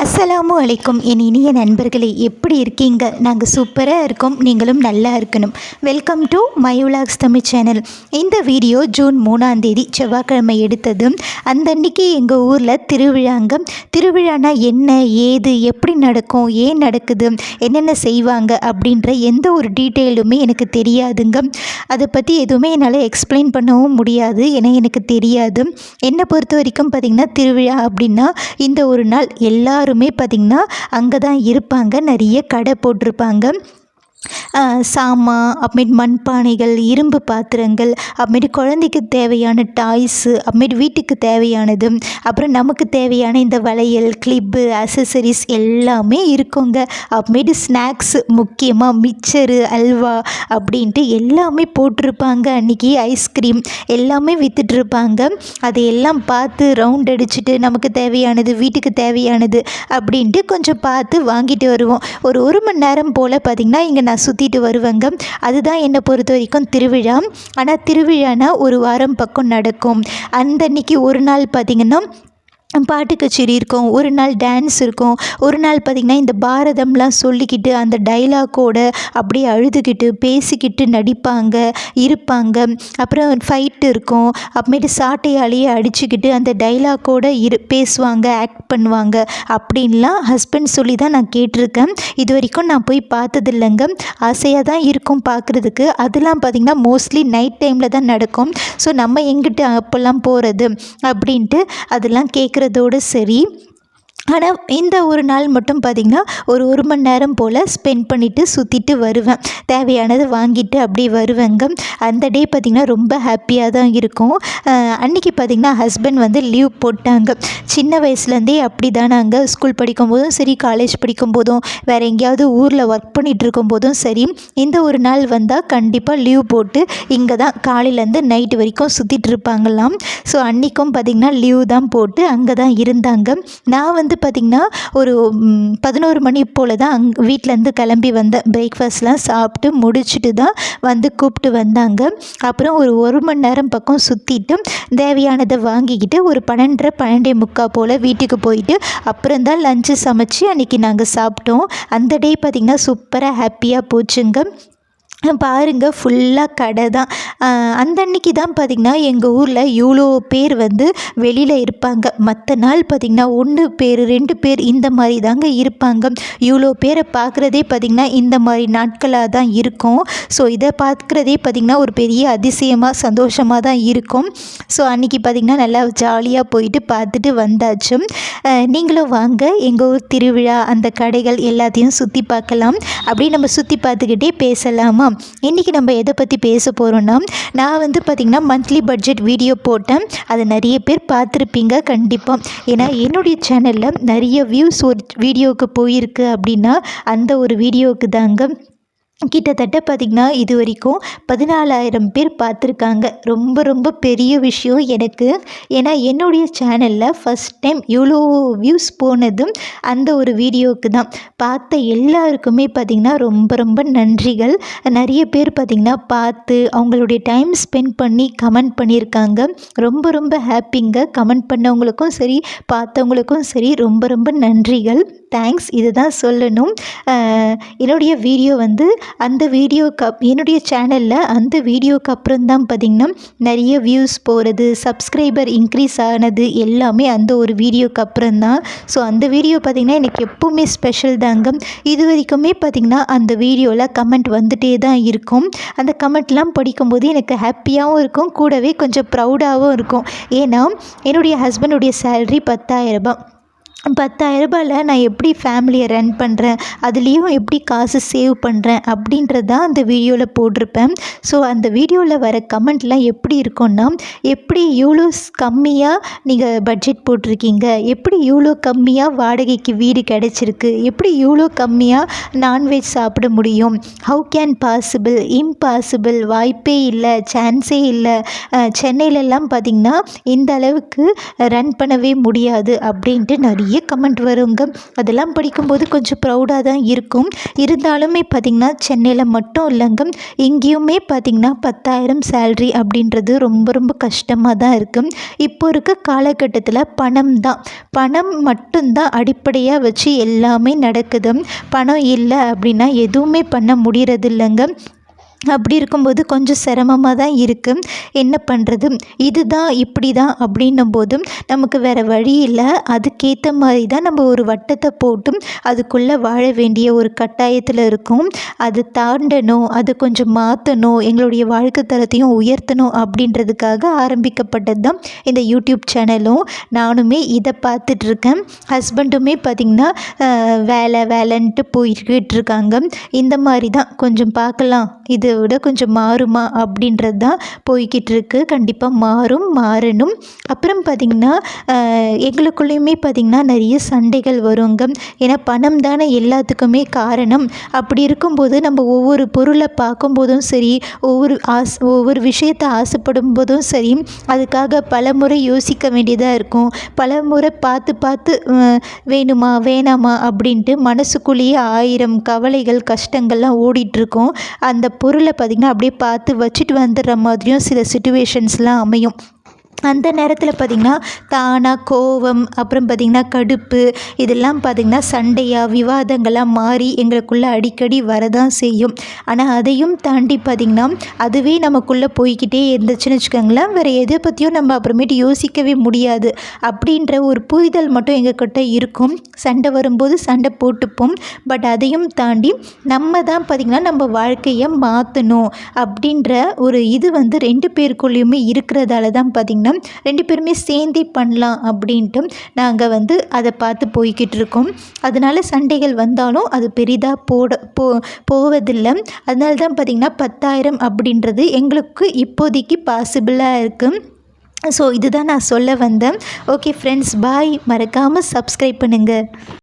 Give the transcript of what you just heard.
அஸ்ஸலாமு அலைக்கும். என் இனிய நண்பர்களே எப்படி இருக்கீங்க? நாங்கள் சூப்பராக இருக்கோம். நீங்களும் நல்லா இருக்கணும். Welcome to my Tamil channel இந்த வீடியோ ஜூன் மூணாம் தேதி செவ்வாய்க்கிழமை எடுத்ததும் அந்தன்னைக்கு எங்கள் ஊரில் திருவிழாங்க திருவிழானா என்ன ஏது எப்படி நடக்கும் ஏன் நடக்குது என்னென்ன செய்வாங்க அப்படின்ற எந்த ஒரு டீட்டெயிலுமே எனக்கு தெரியாதுங்க. அதை பற்றி எதுவுமே என்னால் எக்ஸ்பிளைன் பண்ணவும் முடியாது ஏன்னா எனக்கு தெரியாது. என்னை பொறுத்த வரைக்கும் பார்த்திங்கன்னா திருவிழா அப்படின்னா இந்த ஒரு நாள் எல்லா எல்லாருமே பார்த்திங்கன்னா அங்கே தான் இருப்பாங்க. நிறைய கடை போட்டிருப்பாங்க. சாமா சாமான் அப்புறமேட்டு மண்பானைகள் இரும்பு பாத்திரங்கள் அப்புறமேட்டு குழந்தைக்கு தேவையான டாய்ஸு அப்புறமேட்டு வீட்டுக்கு தேவையானது அப்புறம் நமக்கு தேவையான இந்த வளையல் கிளிப்பு அசசரிஸ் எல்லாமே இருக்குங்க. அப்புறமேட்டு ஸ்நாக்ஸு முக்கியமாக மிச்சரு அல்வா அப்படின்ட்டு எல்லாமே போட்டிருப்பாங்க. அன்றைக்கி ஐஸ்கிரீம் எல்லாமே விற்றுட்ருப்பாங்க அதையெல்லாம் பார்த்து ரவுண்ட் அடிச்சுட்டு நமக்கு தேவையானது வீட்டுக்கு தேவையானது அப்படின்ட்டு கொஞ்சம் பார்த்து வாங்கிட்டு வருவோம். ஒரு ஒரு மணி நேரம் போல் பார்த்திங்கன்னா இங்கே நான் சுற்றிட்டு வருவாங்க. அதுதான் என்னை பொறுத்த வரைக்கும் திருவிழா. ஆனால் திருவிழானா ஒரு வாரம் பக்கம் நடக்கும். அந்த அன்னைக்கு ஒரு நாள் பார்த்திங்கன்னா பாட்டு கச்சேரி இருக்கும் ஒரு நாள் டான்ஸ் இருக்கும் ஒரு நாள் பார்த்திங்கன்னா இந்த பாரதம்லாம் சொல்லிக்கிட்டு அந்த டைலாக்கோட அப்படியே அழுதுகிட்டு பேசிக்கிட்டு நடிப்பாங்க இருப்பாங்க. அப்புறம் ஃபைட்டு இருக்கும் அப்புறமேட்டு சாட்டையாலேயே அடிச்சுக்கிட்டு அந்த டைலாக்கோட இரு பேசுவாங்க ஆக்ட் பண்ணுவாங்க அப்படின்லாம் ஹஸ்பண்ட் சொல்லி தான் நான் கேட்டிருக்கேன். இது வரைக்கும் நான் போய் பார்த்தது இல்லைங்க ஆசையாக தான் இருக்கும் பார்க்குறதுக்கு. அதெல்லாம் பார்த்திங்கன்னா மோஸ்ட்லி நைட் டைமில் தான் நடக்கும். ஸோ நம்ம எங்கிட்ட அப்போல்லாம் போகிறது அப்படின்ட்டு அதெல்லாம் கேட்குறதோடு சரி. ஆனால் இந்த ஒரு நாள் மட்டும் பார்த்திங்கன்னா ஒரு ஒரு மணி நேரம் போல் ஸ்பெண்ட் பண்ணிவிட்டு சுற்றிட்டு வருவேன். தேவையானது வாங்கிட்டு அப்படி வருவேங்க. அந்த டே பார்த்திங்கன்னா ரொம்ப ஹாப்பியாக தான் இருக்கும். அன்றைக்கி அன்னைக்கு பார்த்திங்கன்னா ஹஸ்பண்ட் வந்து லீவ் போட்டாங்க. சின்ன வயசுலேருந்தே அப்படி தான் நாங்கள் ஸ்கூல் படிக்கும்போதும் சரி காலேஜ் படிக்கும் போதும் வேறு எங்கேயாவது ஊரில் ஒர்க் பண்ணிகிட்டு இருக்கும் போதும் சரி இந்த ஒரு நாள் வந்தால் கண்டிப்பாக லீவ் போட்டு இங்கே தான் காலையிலேருந்து நைட்டு வரைக்கும் சுற்றிட்டு இருப்பாங்களாம். ஸோ அன்றைக்கும் பார்த்திங்கன்னா லீவ் தான் போட்டு அங்கே தான் இருந்தாங்க. நான் வந்து பார்த்திங்கன்னா ஒரு பதினோரு மணி போல் தான் அங் வீட்டிலேருந்து கிளம்பி வந்தேன் பிரேக்ஃபாஸ்ட்லாம் சாப்பிட்டு முடிச்சுட்டு தான் வந்து கூப்பிட்டு வந்தாங்க. அப்புறம் ஒரு ஒரு மணி நேரம் பக்கம் சுற்றிட்டு தேவையானதை வாங்கிக்கிட்டு ஒரு பன்னெண்டரை பன்னெண்டே முக்கால் போல் வீட்டுக்கு போயிட்டு அப்புறம் தான் லஞ்சு சமைச்சு அன்றைக்கி நாங்கள் சாப்பிட்டோம். அந்த டே பார்த்திங்கன்னா சூப்பராக ஹாப்பியாக போச்சுங்க. பாருங்க ஃபுல்லாக கடை தான். அந்த அன்னைக்கு தான் பார்த்திங்கன்னா எங்கள் ஊரில் இவ்வளோ பேர் வந்து வெளியில் இருப்பாங்க. மற்ற நாள் பார்த்திங்கன்னா ஒன்று பேர் ரெண்டு பேர் இந்த மாதிரி தாங்க இருப்பாங்க. இவ்வளோ பேரை பார்க்குறதே பார்த்திங்கன்னா இந்த மாதிரி நாட்களாக தான் இருக்கும். ஸோ இதை பார்க்குறதே பார்த்திங்கன்னா ஒரு பெரிய அதிசயமாக சந்தோஷமாக தான் இருக்கும். ஸோ அன்றைக்கி பார்த்திங்கன்னா நல்லா ஜாலியாக போயிட்டு பார்த்துட்டு வந்தாச்சு. நீங்களும் வாங்க எங்கள் ஊர் திருவிழா அந்த கடைகள் எல்லாத்தையும் சுற்றி பார்க்கலாம் அப்படியே நம்ம சுற்றி பார்த்துக்கிட்டே பேசலாமா? இன்றைக்கி நம்ம எதை பற்றி பேச போகிறோன்னா நான் வந்து பார்த்திங்கன்னா மந்த்லி பட்ஜெட் வீடியோ போட்டேன். அதை நிறைய பேர் பார்த்துருப்பீங்க கண்டிப்பாக ஏன்னா என்னுடைய சேனலில் நிறைய வியூஸ் ஒரு வீடியோவுக்கு போயிருக்கு அப்படின்னா அந்த ஒரு வீடியோவுக்கு தாங்க கிட்டத்தட்ட பார்த்திங்கன்னா இது வரைக்கும் பதினாலாயிரம் பேர் பார்த்துருக்காங்க. ரொம்ப ரொம்ப பெரிய விஷயம் எனக்கு. ஏன்னா என்னுடைய சேனலில் ஃபஸ்ட் டைம் இவ்வளோ வியூஸ் போனதும் அந்த ஒரு வீடியோவுக்கு தான். பார்த்த எல்லாருக்குமே பார்த்திங்கன்னா ரொம்ப ரொம்ப நன்றிகள். நிறைய பேர் பார்த்திங்கன்னா பார்த்து அவங்களுடைய டைம் ஸ்பெண்ட் பண்ணி கமெண்ட் பண்ணியிருக்காங்க. ரொம்ப ரொம்ப ஹாப்பிங்க கமெண்ட் பண்ணவங்களுக்கும் சரி பார்த்தவங்களுக்கும் சரி ரொம்ப ரொம்ப நன்றிகள். தேங்க்ஸ் இதுதான் சொல்லணும். என்னுடைய வீடியோ வந்து அந்த வீடியோக்கு அப் என்னுடைய சேனலில் அந்த வீடியோக்கு அப்புறம் தான் பார்த்திங்கன்னா நிறைய வியூஸ் போகிறது சப்ஸ்கிரைபர் இன்க்ரீஸ் ஆனது எல்லாமே அந்த ஒரு வீடியோக்கு அப்புறம் தான் ஸோ அந்த வீடியோ பார்த்திங்கன்னா எனக்கு எப்போவுமே ஸ்பெஷல் தாங்க. இது வரைக்குமே பார்த்திங்கன்னா அந்த வீடியோவில் கமெண்ட் வந்துட்டே தான் இருக்கும். அந்த கமெண்ட்லாம் படிக்கும்போது எனக்கு ஹாப்பியாகவும் இருக்கும். கூடவே கொஞ்சம் ப்ரௌடாகவும் இருக்கும். ஏன்னா என்னுடைய ஹஸ்பண்டுடைய சேல்ரி பத்தாயிரம் ரூபாய் பத்தாயிரம் நான் எப்படி ஃபேமிலியை ரன் பண்ணுறேன் அதுலேயும் எப்படி காசு சேவ் பண்ணுறேன் அப்படின்றது தான் அந்த வீடியோவில் போட்டிருப்பேன். ஸோ அந்த வீடியோவில் வர கமெண்ட்லாம் எப்படி இருக்கும்னா எப்படி இவ்வளோ கம்மியாக நீங்கள் பட்ஜெட் போட்டிருக்கீங்க? எப்படி இவ்வளோ கம்மியாக வாடகைக்கு வீடு கிடச்சிருக்கு? எப்படி இவ்வளோ கம்மியாக நான்வெஜ் சாப்பிட முடியும்? ஹவு கேன் பாசிபிள் இம்பாசிபிள் வாய்ப்பே இல்லை. சான்ஸே இல்லை. சென்னையிலலாம் பார்த்திங்கன்னா இந்த அளவுக்கு ரன் பண்ணவே முடியாது அப்படின்ட்டு நிறைய நிறைய கமெண்ட் வருங்க. அதெல்லாம் படிக்கும்போது கொஞ்சம் ப்ரௌடாக தான் இருக்கும். இருந்தாலுமே பார்த்திங்கன்னா சென்னையில் மட்டும் இல்லைங்க. இங்கேயுமே பார்த்திங்கன்னா பத்தாயிரம் சேல்ரி அப்படின்றது ரொம்ப ரொம்ப கஷ்டமாக தான் இருக்குது இப்போ இருக்க காலகட்டத்தில் பணம் தான். பணம் மட்டும்தான் அடிப்படையாக வச்சு எல்லாமே நடக்குது. பணம் இல்லை அப்படின்னா எதுவுமே பண்ண முடிகிறது இல்லைங்க அப்படி இருக்கும்போது கொஞ்சம் சிரமமாக தான் இருக்குது என்ன பண்ணுறது இதுதான் இப்படி தான் அப்படின்னும் போதும் நமக்கு வேறு வழி இல்லை. அதுக்கேற்ற மாதிரி தான் நம்ம ஒரு வட்டத்தை போட்டும் அதுக்குள்ளே வாழ வேண்டிய ஒரு கட்டாயத்தில் இருக்கும். அது தாண்டணும் அது கொஞ்சம் மாற்றணும் எங்களுடைய வாழ்க்கை தரத்தையும் உயர்த்தணும் அப்படின்றதுக்காக ஆரம்பிக்கப்பட்டது தான் இந்த யூடியூப் சேனலும். நானுமே இதை பார்த்துட்ருக்கேன். ஹஸ்பண்டுமே பார்த்திங்கன்னா வேலை வேலைன்ட்டு போய்கிட்டு இருக்காங்க. இந்த மாதிரி தான் கொஞ்சம் பார்க்கலாம். இது இதை விட கொஞ்சம் மாறுமா அப்படின்றது தான் போய்கிட்டு இருக்கு. கண்டிப்பாக மாறும் மாறணும். அப்புறம் பார்த்திங்கன்னா எங்களுக்குள்ளேயுமே பார்த்திங்கன்னா நிறைய சண்டைகள் வருங்க. ஏன்னா பணம் தானே எல்லாத்துக்குமே காரணம். அப்படி இருக்கும்போது நம்ம ஒவ்வொரு பொருளை பார்க்கும்போதும் சரி ஒவ்வொரு ஆஸ் ஒவ்வொரு விஷயத்தை ஆசைப்படும் போதும் சரி அதுக்காக பல முறை யோசிக்க வேண்டியதாக இருக்கும். பல முறை பார்த்து பார்த்து வேணுமா வேணாமா அப்படின்ட்டு மனசுக்குள்ளேயே ஆயிரம் கவலைகள் கஷ்டங்கள்லாம் ஓடிட்டுருக்கோம் அந்த பொருள் பார்த்திங்கன்னா அப்படியே பார்த்து வச்சுட்டு வந்துடுற மாதிரியும் சில சுச்சுவேஷன்ஸ்லாம் அமையும். அந்த நேரத்தில் பார்த்திங்கன்னா தானாக கோவம் அப்புறம் பார்த்திங்கன்னா கடுப்பு இதெல்லாம் பார்த்திங்கன்னா சண்டையாக விவாதங்களாக மாறி எங்களுக்குள்ளே அடிக்கடி வரதான் செய்யும். ஆனால் அதையும் தாண்டி பார்த்திங்கன்னா அதுவே நமக்குள்ளே போய்கிட்டே இருந்துச்சுன்னு வச்சுக்கோங்களேன். வேறு எதை பற்றியும் நம்ம அப்புறமேட்டு யோசிக்கவே முடியாது. அப்படின்ற ஒரு புரிதல் மட்டும் எங்கக்கிட்ட இருக்கும். சண்டை வரும்போது சண்டை போட்டுப்போம். பட் அதையும் தாண்டி நம்ம தான் பார்த்திங்கன்னா நம்ம வாழ்க்கையை மாற்றணும் அப்படின்ற ஒரு இது வந்து ரெண்டு பேருக்குள்ளேயுமே இருக்கிறதால தான் பார்த்திங்கன்னா ரெண்டு பேருமே சேர்ந்தே பண்ணலாம் அப்படின்ட்டு நாங்கள் வந்து அதை பார்த்து போய்கிட்டு இருக்கோம். அதனால் சண்டைகள் வந்தாலும் அது பெரிதாக போட போ போவதில்லை. அதனால தான் பார்த்திங்கன்னா பத்தாயிரம் அப்படின்றது எங்களுக்கு இப்போதைக்கு பாசிபிளாக இருக்குது ஸோ இதுதான் நான் சொல்ல வந்தேன். ஓகே ஃப்ரெண்ட்ஸ் பாய் மறக்காமல் சப்ஸ்கிரைப் பண்ணுங்கள்